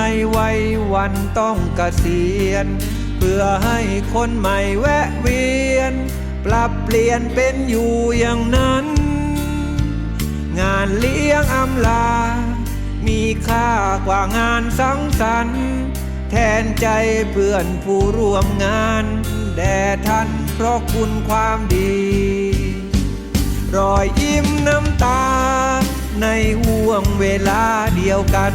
ในวัยวันต้องเกษียณ เพื่อให้คนใหม่แวะเวียน ปรับเปลี่ยนเป็นอยู่อย่างนั้น งานเลี้ยงอำลา มีค่ากว่างานสังสรรค์แทนใจเพื่อนผู้ร่วมงานแด่ท่านเพราะคุณความดี รอยยิ้มน้ำตา ในห่วงเวลาเดียวกัน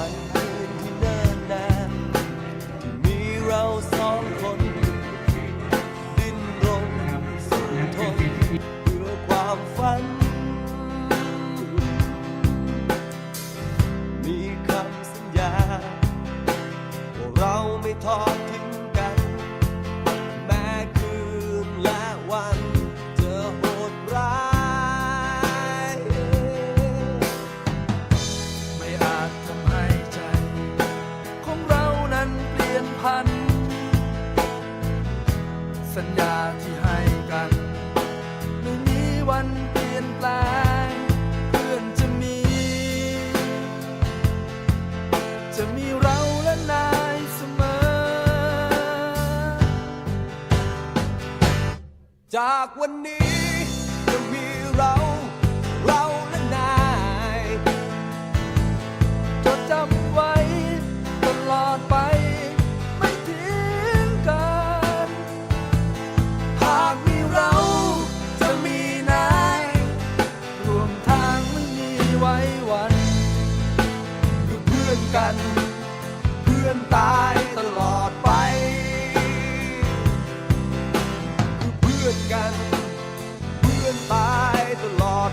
วัากวันนี้จะมีเรา เราและนายจดจำไว้ตลอดไป ไม่ทิ้งกัน หากมีเราจะมีนายรวมทางไม่มีไว้วันคือเพื่อนกัน เพื่อนตายตลอดไป the Lord